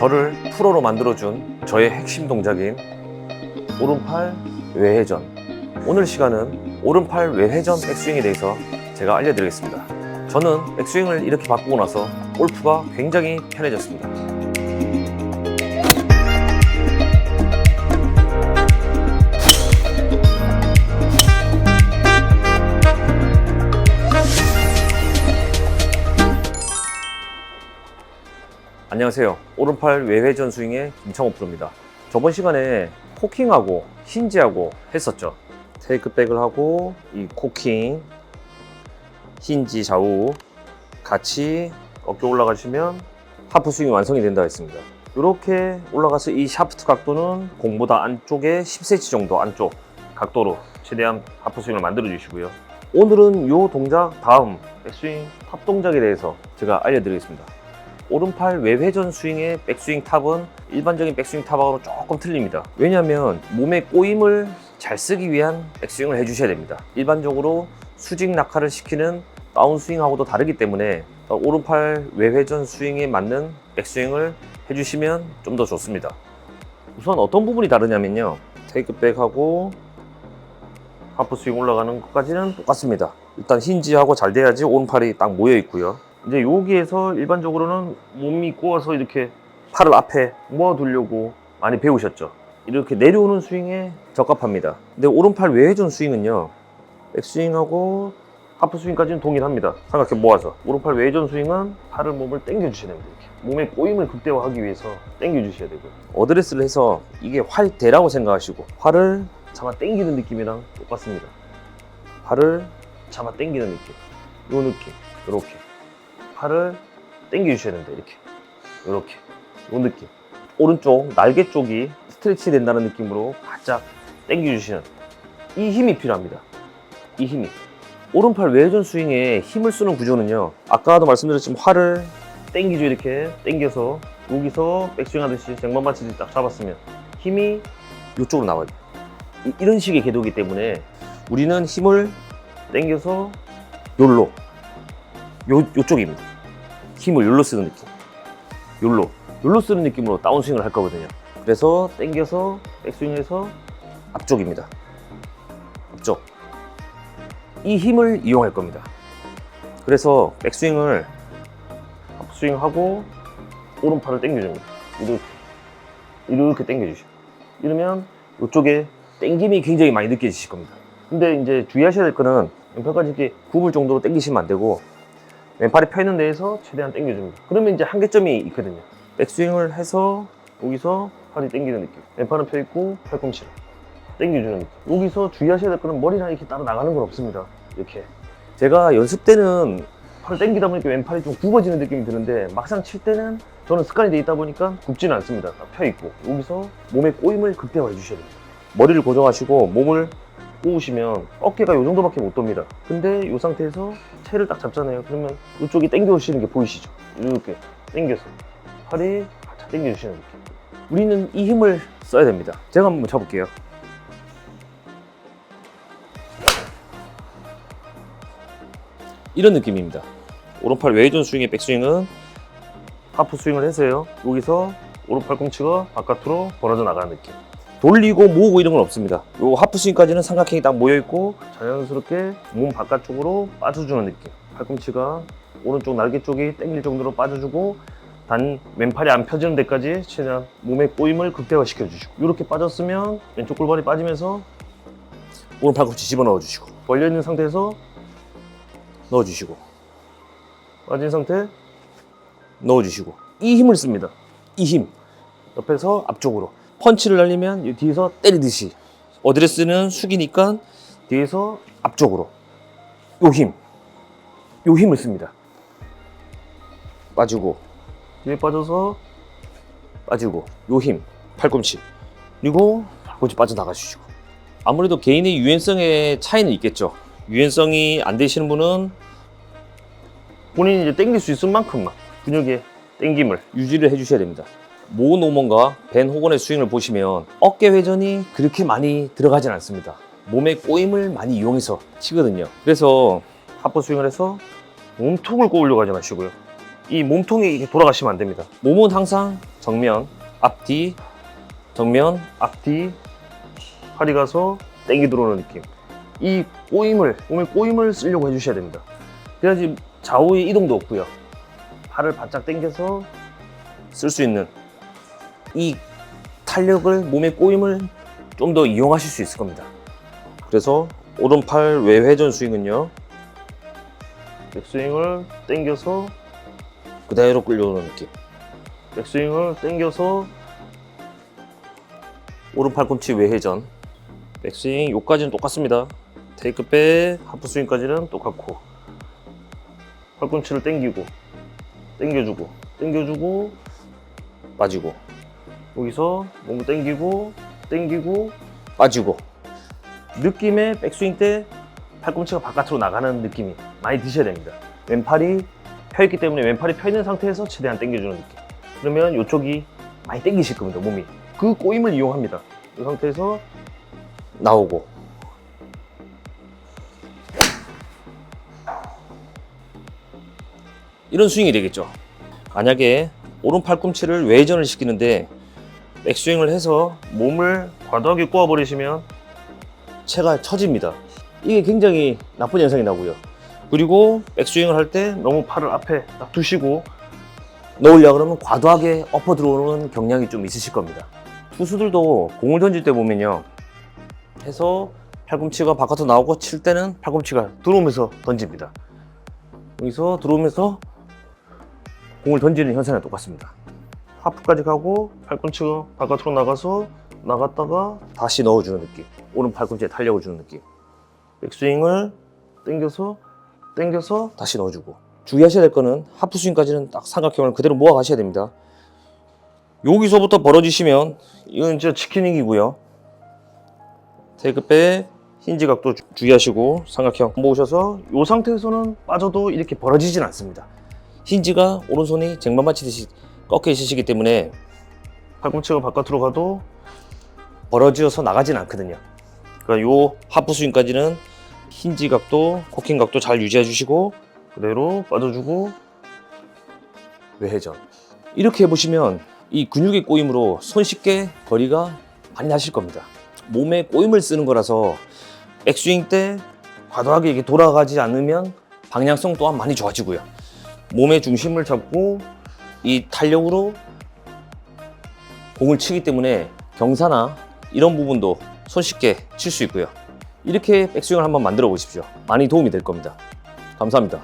저를 프로로 만들어준 저의 핵심 동작인 오른팔 외회전. 오늘 시간은 오른팔 외회전 백스윙에 대해서 제가 알려드리겠습니다. 저는 백스윙을 이렇게 바꾸고 나서 골프가 굉장히 편해졌습니다. 안녕하세요. 오른팔 외회전 스윙의 김창호 프로입니다. 저번 시간에 코킹하고 힌지하고 했었죠. 테이크백을 하고 이 코킹, 힌지 좌우 같이 어깨 올라가시면 하프 스윙이 완성이 된다 했습니다. 이렇게 올라가서 이 샤프트 각도는 공보다 안쪽에 10cm 정도 안쪽 각도로 최대한 하프 스윙을 만들어 주시고요. 오늘은 이 동작 다음 백스윙 탑 동작에 대해서 제가 알려드리겠습니다. 오른팔 외회전 스윙의 백스윙 탑은 일반적인 백스윙 탑하고는 조금 틀립니다. 왜냐하면 몸의 꼬임을 잘 쓰기 위한 백스윙을 해주셔야 됩니다. 일반적으로 수직 낙하를 시키는 다운스윙하고도 다르기 때문에 오른팔 외회전 스윙에 맞는 백스윙을 해주시면 좀 더 좋습니다. 우선 어떤 부분이 다르냐면요. 테이크백하고 하프 스윙 올라가는 것까지는 똑같습니다. 일단 힌지하고 잘 돼야지 오른팔이 딱 모여 있고요. 이제 여기에서 일반적으로는 몸이 꼬아서 이렇게 팔을 앞에 모아두려고 많이 배우셨죠. 이렇게 내려오는 스윙에 적합합니다. 근데 오른팔 외회전 스윙은요. 백스윙하고 하프 스윙까지는 동일합니다. 삼각형 모아서. 오른팔 외회전 스윙은 팔을 몸을 당겨 주셔야 됩니다. 이렇게. 몸의 꼬임을 극대화하기 위해서 당겨 주셔야 되고요. 어드레스를 해서 이게 활대라고 생각하시고 팔을 잡아 당기는 느낌이랑 똑같습니다. 팔을 잡아 당기는 느낌. 요 느낌. 요렇게. 팔을 당겨 주셔야 됩니다. 이렇게. 요렇게. 요 느낌. 오른쪽 날개 쪽이 스트레치 된다는 느낌으로 바짝 당겨 주시는 이 힘이 필요합니다. 이 힘이. 오른팔 외전 스윙에 힘을 쓰는 구조는요. 아까도 말씀드렸지만 팔을 당기죠 이렇게 당겨서 여기서 백스윙 하듯이 쟁반 받치듯이 딱 잡았으면 힘이 이쪽으로 나와요. 이- 이런 식의 궤도이기 때문에 우리는 힘을 당겨서 요로 요 요쪽입니다. 힘을 요로 쓰는 느낌. 요로 요로 쓰는 느낌으로 다운스윙을 할 거거든요. 그래서 당겨서 백스윙해서 앞쪽입니다. 앞쪽. 이 힘을 이용할 겁니다. 그래서 백스윙을 스윙하고 오른팔을 당겨줍니다. 이렇게 이렇게 당겨주시고 이러면 이쪽에 당김이 굉장히 많이 느껴지실 겁니다. 근데 이제 주의하셔야 될 거는 이렇게 굽을 정도로 당기시면 안 되고 왼팔이 펴 있는 데에서 최대한 당겨줍니다. 그러면 이제 한계점이 있거든요. 백스윙을 해서 여기서 팔이 당기는 느낌. 왼팔은 펴 있고 팔꿈치를 당겨주는 느낌. 여기서 주의하셔야 될 거는 머리랑 이렇게 따라 나가는 건 없습니다. 이렇게. 제가 연습 때는 팔을 당기다 보니까 왼팔이 좀 굽어지는 느낌이 드는데 막상 칠 때는 저는 습관이 돼 있다 보니까 굽지는 않습니다. 다펴 있고 여기서 몸의 꼬임을 극대화해 주셔야 됩니다. 머리를 고정하시고 몸을 꼬우시면 어깨가 이 정도밖에 못 돕니다. 근데 이 상태에서 채를 딱 잡잖아요. 그러면 이쪽이 당겨 오시는 게 보이시죠? 이렇게 당겨서 팔이 바짝 당겨 주시는 느낌. 우리는 이 힘을 써야 됩니다. 제가 한번 쳐볼게요. 이런 느낌입니다. 오른팔 외전 스윙의 백스윙은 하프 스윙을 해서요. 여기서 오른팔 꿈치가 바깥으로 벌어져 나가는 느낌. 돌리고 모으고 이런 건 없습니다. 요 하프 스윙까지는 삼각형이 딱 모여 있고 자연스럽게 몸 바깥쪽으로 빠져주는 느낌. 팔꿈치가 오른쪽 날개 쪽이 당길 정도로 빠져주고 단 왼팔이 안 펴지는 데까지 최대한 몸의 꼬임을 극대화 시켜 주시고 이렇게 빠졌으면 왼쪽 골반이 빠지면서 오른 팔꿈치 집어넣어 주시고 벌려 있는 상태에서 넣어 주시고 빠진 상태 넣어 주시고 이 힘을 씁니다. 이 힘. 옆에서 앞쪽으로 펀치를 날리면 이 뒤에서 때리듯이 어드레스는 숙이니까 뒤에서 앞쪽으로 요 힘. 요 힘을 씁니다. 빠지고 뒤에 빠져서 빠지고 요 힘. 팔꿈치. 그리고 팔꿈치 빠져나가 주시고 아무래도 개인의 유연성의 차이는 있겠죠. 유연성이 안 되시는 분은 본인이 이제 땡길 수 있을 만큼만 근육의 땡김을 유지를 해주셔야 됩니다. 모 노먼과 벤 호건의 스윙을 보시면 어깨 회전이 그렇게 많이 들어가진 않습니다. 몸의 꼬임을 많이 이용해서 치거든요. 그래서 하프 스윙을 해서 몸통을 꼬으려고 하지 마시고요. 이 몸통이 돌아가시면 안 됩니다. 몸은 항상 정면, 앞뒤, 정면, 앞뒤, 팔이 가서 땡기 들어오는 느낌. 이 꼬임을, 몸에 꼬임을 쓰려고 해주셔야 됩니다. 그래야지 좌우의 이동도 없고요. 팔을 바짝 당겨서 쓸 수 있는 이 탄력을 몸의 꼬임을 좀 더 이용하실 수 있을 겁니다. 그래서 오른팔 외회전 스윙은요. 백스윙을 당겨서 그대로 끌려오는 느낌. 백스윙을 당겨서 오른팔 꿈치 외회전. 백스윙 요까지는 똑같습니다. 테이크백 하프 스윙까지는 똑같고 팔꿈치를 당기고 당겨주고 당겨주고 빠지고 여기서 몸을 당기고 당기고 빠지고. 느낌의 백스윙 때 팔꿈치가 바깥으로 나가는 느낌이 많이 드셔야 됩니다. 왼팔이 펴있기 때문에 왼팔이 펴있는 상태에서 최대한 당겨주는 느낌. 그러면 이쪽이 많이 당기실 겁니다 몸이. 그 꼬임을 이용합니다. 이 상태에서 나오고. 이런 스윙이 되겠죠. 만약에 오른 팔꿈치를 외전을 시키는데 백스윙을 해서 몸을 과도하게 꼬아버리시면 채가 처집니다. 이게 굉장히 나쁜 현상이 나고요. 그리고 백스윙을 할 때 너무 팔을 앞에 딱 두시고 넣으려 그러면 과도하게 엎어 들어오는 경향이 좀 있으실 겁니다. 투수들도 공을 던질 때 보면요. 해서 팔꿈치가 바깥으로 나오고 칠 때는 팔꿈치가 들어오면서 던집니다. 여기서 들어오면서 공을 던지는 현상이랑 똑같습니다. 하프까지 가고 팔꿈치가 바깥으로 나가서 나갔다가 다시 넣어주는 느낌. 오른 팔꿈치에 탄력을 주는 느낌. 백스윙을 당겨서 당겨서 다시 넣어주고. 주의하셔야 될 거는 하프 스윙까지는 딱 삼각형을 그대로 모아 가셔야 됩니다. 여기서부터 벌어지시면 이건 진짜 치킨윙이고요. 테이크백 힌지 각도 주- 주의하시고 삼각형 모으셔서 이 상태에서는 빠져도 이렇게 벌어지진 않습니다. 힌지가 오른손이 쟁반 받치듯이 꺾여 있으시기 때문에 팔꿈치가 바깥으로 가도 벌어져서 나가진 않거든요. 그러니까 요 하프 스윙까지는 힌지 각도, 코킹 각도 잘 유지해 주시고 그대로 빠져주고 외회전 이렇게 해보시면 이 근육의 꼬임으로 손쉽게 거리가 많이 나실 겁니다. 몸에 꼬임을 쓰는 거라서 백스윙 때 과도하게 이게 돌아가지 않으면 방향성 또한 많이 좋아지고요. 몸의 중심을 잡고 이 탄력으로 공을 치기 때문에 경사나 이런 부분도 손쉽게 칠 수 있고요. 이렇게 백스윙을 한번 만들어 보십시오. 많이 도움이 될 겁니다. 감사합니다.